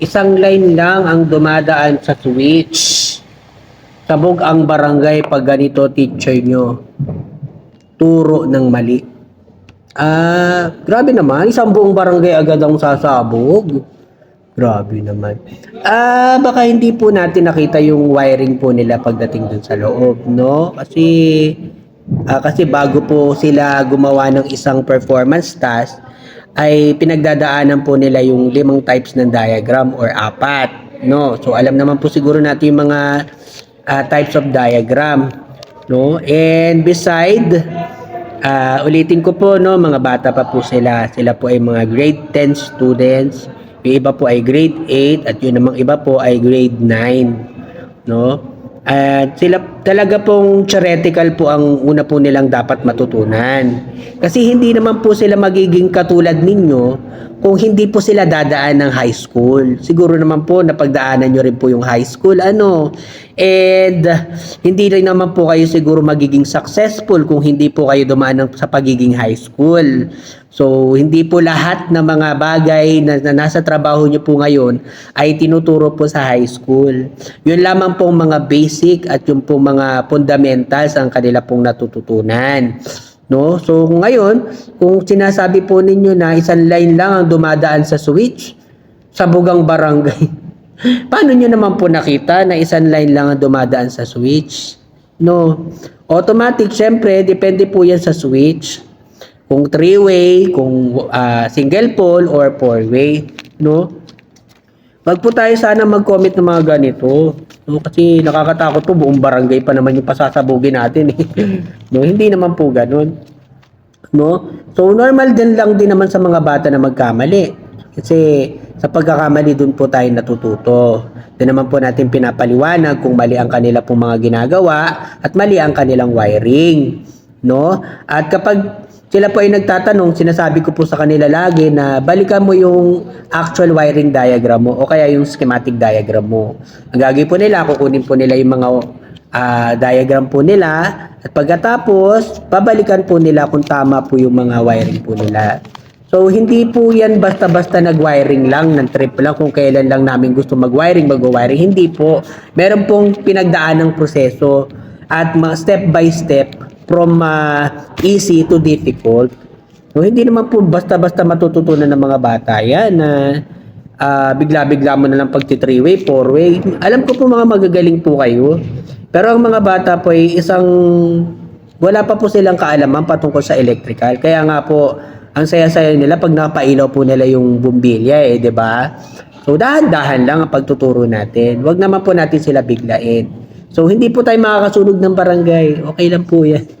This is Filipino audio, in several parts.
Isang line lang ang dumadaan sa switch. Sabog ang barangay pag ganito teacher nyo. Turo ng mali. Ah, grabe naman. Isang buong barangay agad ang sasabog. Grabe naman. Ah, baka hindi po natin nakita yung wiring po nila pagdating dun sa loob, no? Kasi ah, kasi bago po sila gumawa ng isang performance task, ay pinagdadaanan po nila yung limang types ng diagram or apat, no? So alam naman po siguro natin yung mga ah, types of diagram, no? And beside Ah, ulitin ko po no, mga bata pa po sila. Sila po ay mga grade 10 students. Yung iba po ay grade 8 at yun namang iba po ay grade 9, no? At sila talaga pong theoretical po ang una po nilang dapat matutunan. Kasi hindi naman po sila magiging katulad ninyo kung hindi po sila dadaan ng high school. Siguro naman po napagdaanan nyo rin po yung high school ano. And hindi rin naman po kayo siguro magiging successful kung hindi po kayo dumaan ng- sa pagiging high school. So, hindi po lahat ng mga bagay na, na nasa trabaho nyo po ngayon ay tinuturo po sa high school. Yun lamang pong mga basic at yung pong mga fundamentals ang kanila pong natututunan. No? So ngayon, kung sinasabi po ninyo na isang line lang ang dumadaan sa switch sa bugang barangay. Paano nyo naman po nakita na isang line lang ang dumadaan sa switch? No. Automatic, syempre, depende po yan sa switch. Kung three-way, kung ah, single pole or four-way, no? Wag po tayo sana mag-comment ng mga ganito. No, kasi nakakatakot po buong barangay pa naman yung pasasabugin natin eh. no, hindi naman po ganun. No? So normal din lang din naman sa mga bata na magkamali. Kasi sa pagkakamali dun po tayo natututo. Doon naman po natin pinapaliwanag kung mali ang kanila pong mga ginagawa at mali ang kanilang wiring. No? At kapag sila po ay nagtatanong, sinasabi ko po sa kanila lagi na balikan mo yung actual wiring diagram mo o kaya yung schematic diagram mo. Ang gagawin po nila, kukunin po nila yung mga ah, diagram po nila at pagkatapos, babalikan po nila kung tama po yung mga wiring po nila. So, hindi po yan basta-basta nag-wiring lang, ng trip lang kung kailan lang namin gusto mag-wiring, mag-wiring. Hindi po. Meron pong pinagdaan ng proseso at step by step from ah, easy to difficult. So, hindi naman po basta-basta matututunan ng mga bata yan na ah, bigla-bigla mo na lang pagti three-way, four-way. Alam ko po mga magagaling po kayo. Pero ang mga bata po ay isang wala pa po silang kaalaman patungkol sa electrical. Kaya nga po, ang saya-saya nila pag napailaw po nila yung bumbilya eh, 'di ba? So dahan-dahan lang ang pagtuturo natin. Huwag naman po natin sila biglain. So hindi po tayo makakasunog ng barangay. Okay lang po 'yan.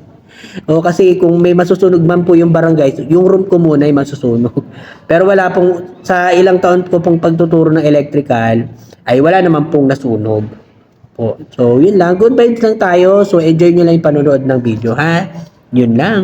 O kasi kung may masusunog man po yung barangay, yung room ko muna ay masusunog. Pero wala pong sa ilang taon ko pong pagtuturo ng electrical ay wala naman pong nasunog. Po. So, yun lang. Good vibes lang tayo. So, enjoy nyo lang yung panonood ng video, ha? Yun lang.